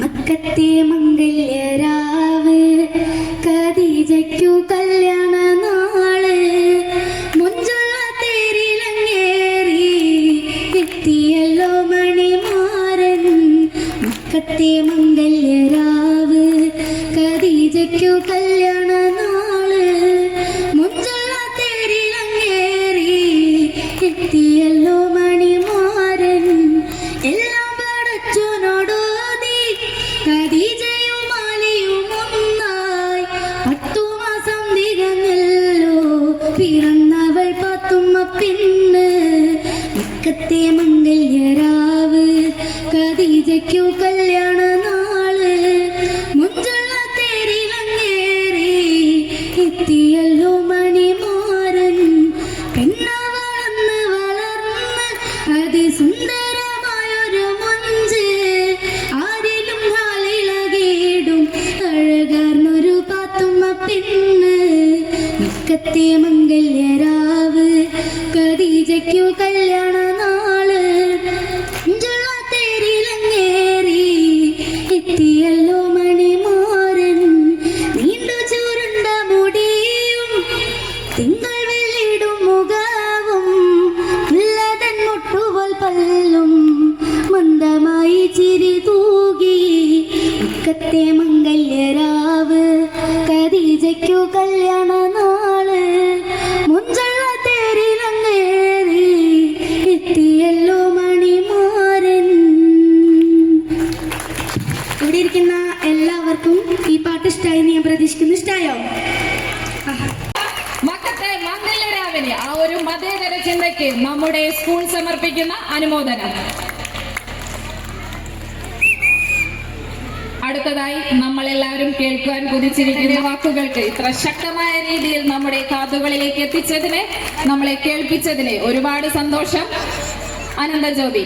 മക്കത്തെ മംഗല്യരാവ് കദീജയ്ക്കു കല്യാണ നാൾ മുഞ്ചുള്ള തേരിലങ്ങേറി എത്തിയല്ലോ മണിമാരൻ മക്കത്തെ മംഗല്യരാവ് കദീജയ്ക്കു കല്യാണ പിറന്നവൾ പാത്തുമ്മ പിന്ന് മിക്കത്തെ മംഗല്യരാവ്. ഖദീജയ്ക്കു കല്യാണ നാൾ. മുഞ്ചുള്ള തേരിലങ്ങേറി എത്തിയല്ലോ മണിമാരൻ. പെണ്ണവളന്ന് വളർന്ന് അതിസുന്ദരമായൊരു മുഞ്ച്. ആരിലും നാളിളകിടും അഴകാർന്നൊരു പാത്തുമ്മ പെണ്ണ്. മിക്കത്തെ മംഗല്യരാവ് കദീജയ്ക്കു കല്യാണ നാൾ. തേരിലങ്ങേറി എത്തിയല്ലോ മണിമാരൻ. നീണ്ടു ചുരുണ്ട മുടിയും തിങ്കൾ വെള്ളിടും മുഖവും ഉള്ളതൻ മുട്ടുപോൽ പല്ലും മന്ദമായി ചിരി തൂകി മുക്കത്തെ മംഗല്യരാവ് കദീജയ്ക്കു കല്യാണ ഈ പാട്ട് ഇഷ്ടമായി ഞാൻ പ്രതീക്ഷിക്കുന്നു. ഇഷ്ടമായോ മക്കത്തെ മംഗല്യരാവിന് ആ ഒരു മതേതര ചിന്തയ്ക്ക് നമ്മുടെ സ്കൂൾ സമർപ്പിക്കുന്ന അനുമോദനം. അടുത്തതായി നമ്മൾ എല്ലാവരും കേൾക്കുവാൻ കുതിച്ചിരിക്കുന്ന വാക്കുകൾക്ക് ഇത്ര ശക്തമായ രീതിയിൽ നമ്മുടെ കാതുകളിലേക്ക് എത്തിച്ചതിന് നമ്മളെ കേൾപ്പിച്ചതിന് ഒരുപാട് സന്തോഷം. അനന്തജ്യോതി.